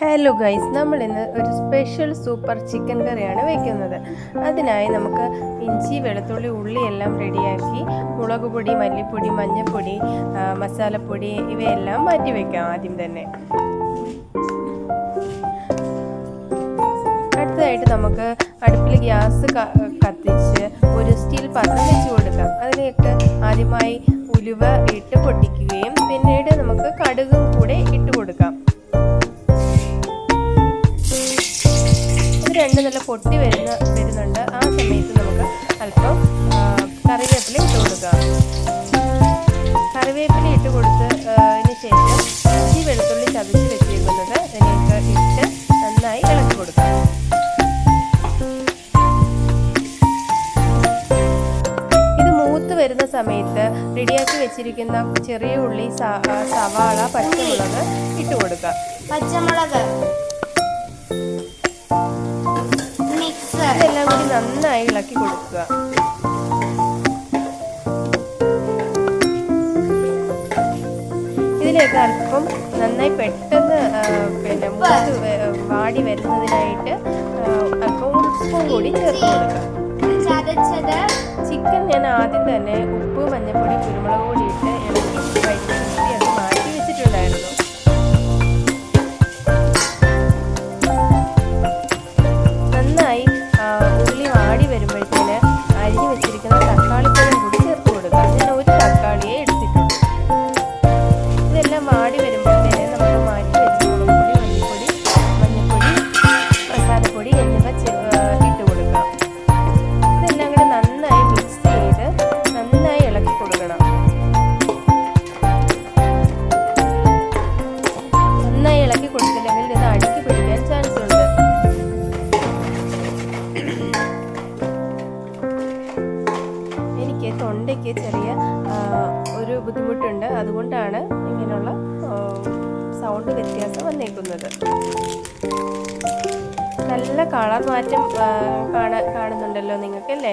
Hello guys നമ്മൾ ഇന്ന് ഒരു സ്പെഷ്യൽ സൂപ്പർ ചിക്കൻ കറിയാണ് വെക്കുന്നത്. അതിനായി നമുക്ക് ഇഞ്ചി വെളുത്തുള്ളി ഉള്ളി എല്ലാം റെഡിയാക്കി മുളക് പൊടി മല്ലിപ്പൊടി മഞ്ഞൾപ്പൊടി മസാലപ്പൊടി ഇവയെല്ലാം മാറ്റി വെക്കാം ആദ്യം തന്നെ. അടുത്തതായിട്ട് നമുക്ക് അടുപ്പിൽ ഗ്യാസ് കത്തിച്ച് ഒരു സ്റ്റീൽ പാത്രം വെച്ച് കൊടുക്കാം. അതിലേക്ക് ആദ്യമായി ഉലുവ ഇട്ട് പൊട്ടിക്കുകയും പൊട്ടി വരുന്ന വരുന്നുണ്ട്. ആ സമയത്ത് നമുക്ക് അല്പം കറിവേപ്പില ഇട്ട് കൊടുക്കാം. കറിവേപ്പില ഇട്ട് കൊടുത്ത് ആ, അതിന് ശേഷം ഇഞ്ചി വെളുത്തുള്ളി ചതച്ച് വെച്ചിരിക്കുന്നത് അതിലേക്ക് ഇട്ട് നന്നായി ഇളക്കി കൊടുക്കാം. ഇത് മൂത്ത് വരുന്ന സമയത്ത് റെഡിയാക്കി വെച്ചിരിക്കുന്ന ചെറിയ ഉള്ളി സവാള പച്ചമുളക് ഇട്ട് കൊടുക്കാം. പച്ചമുളക്. നന്നായി ഇളക്കി കൊടുക്കുക. ഇതിലേക്ക് അല്പം നന്നായി പെട്ടെന്ന് പിന്നെ മൂത്ത് വാടി വരുന്നതിനായിട്ട് അല്പം ഉപ്പും കൂടി ചേർത്ത് കൊടുക്കുക. ചിക്കൻ ഞാൻ ആദ്യം തന്നെ ഉപ്പ് മഞ്ഞൾപ്പൊടി കുരുമുളക് പൊടി തൊണ്ടയ്ക്ക് ചെറിയ ഒരു ബുദ്ധിമുട്ടുണ്ട്. അതുകൊണ്ടാണ് ഇങ്ങനെയുള്ള സൗണ്ട് വ്യത്യാസം വന്നേക്കുന്നത്. നല്ല കളർ മാറ്റം കാണാ കാണുന്നുണ്ടല്ലോ നിങ്ങൾക്കല്ലേ?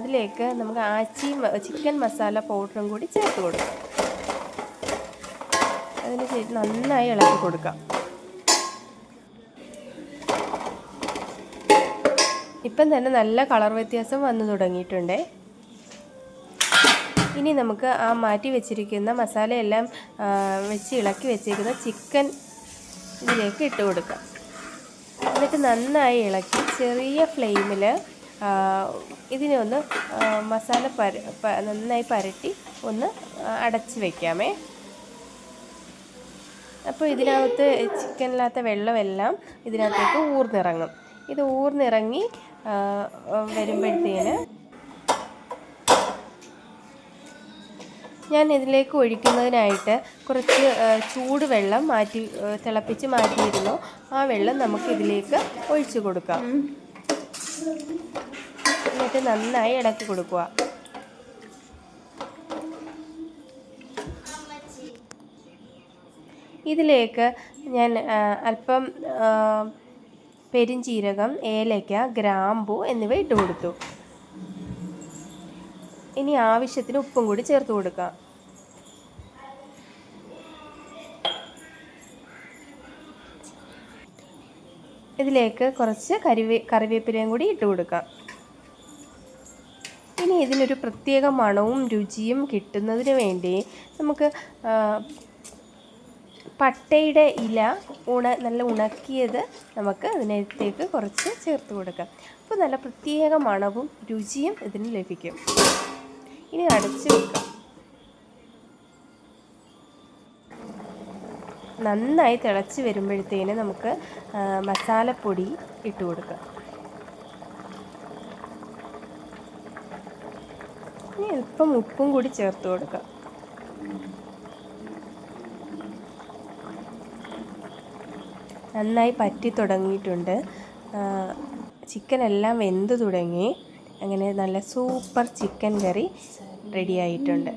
അതിലേക്ക് നമുക്ക് ആച്ചി ചിക്കൻ മസാല പൗഡറും കൂടി ചേർത്ത് കൊടുക്കാം. അതിന് ശേഷം നന്നായി ഇളക്കി കൊടുക്കാം. ഇപ്പം തന്നെ നല്ല കളർ വ്യത്യാസം വന്നു തുടങ്ങിയിട്ടുണ്ടേ. ഇനി നമുക്ക് ആ മാറ്റി വെച്ചിരിക്കുന്ന മസാലയെല്ലാം വെച്ച് ഇളക്കി വെച്ചിരിക്കുന്ന ചിക്കൻ ഇതിലേക്ക് ഇട്ട് കൊടുക്കാം. എന്നിട്ട് നന്നായി ഇളക്കി ചെറിയ ഫ്ലെയിമിൽ ഇതിനൊന്ന് മസാല പര നന്നായി പരട്ടി ഒന്ന് അടച്ച് വയ്ക്കാമേ അപ്പോൾ ഇതിനകത്ത് ചിക്കനില്ലാത്ത വെള്ളമെല്ലാം ഇതിനകത്തേക്ക് ഊർന്നിറങ്ങും. ഇത് ഊർന്നിറങ്ങി വരുമ്പോഴത്തേന് ഞാൻ ഇതിലേക്ക് ഒഴിക്കുന്നതിനായിട്ട് കുറച്ച് ചൂട് ചൂടുവെള്ളം മാറ്റി തിളപ്പിച്ച് മാറ്റിയിരുന്നു. ആ വെള്ളം നമുക്ക് ഇതിലേക്ക് ഒഴിച്ചു കൊടുക്കാം. എന്നിട്ട് നന്നായി ഇളക്കി കൊടുക്കുക. ഇതിലേക്ക് ഞാൻ അല്പം പെരിഞ്ചീരകം ഏലയ്ക്ക ഗ്രാമ്പു എന്നിവ ഇട്ട് കൊടുത്തു. ഇനി ആവശ്യത്തിന് ഉപ്പും കൂടി ചേർത്ത് കൊടുക്കുക ഇതിലേക്ക് കുറച്ച് കറിവേ കറിവേപ്പിലയും കൂടി ഇട്ട് കൊടുക്കാം. ഇനി ഇതിനൊരു പ്രത്യേക മണവും രുചിയും കിട്ടുന്നതിന് വേണ്ടി നമുക്ക് പട്ടയുടെ ഇല ഉണ നല്ല ഉണക്കിയത് നമുക്ക് അതിനകത്തേക്ക് കുറച്ച് ചേർത്ത് കൊടുക്കാം. അപ്പോൾ നല്ല പ്രത്യേക മണവും രുചിയും ഇതിന് ലഭിക്കും. ഇനി അടച്ച് വെക്കാം. നന്നായി തിളച്ച് വരുമ്പോഴത്തേന് നമുക്ക് മസാലപ്പൊടി ഇട്ട് കൊടുക്കാം. ഇനി അല്പം ഉപ്പും കൂടി ചേർത്ത് കൊടുക്കാം. നന്നായി പറ്റി തുടങ്ങിയിട്ടുണ്ട്. ചിക്കൻ എല്ലാം വെന്ത് തുടങ്ങി. അങ്ങനെ നല്ല സൂപ്പർ ചിക്കൻ കറി റെഡി ആയിട്ടുണ്ട്.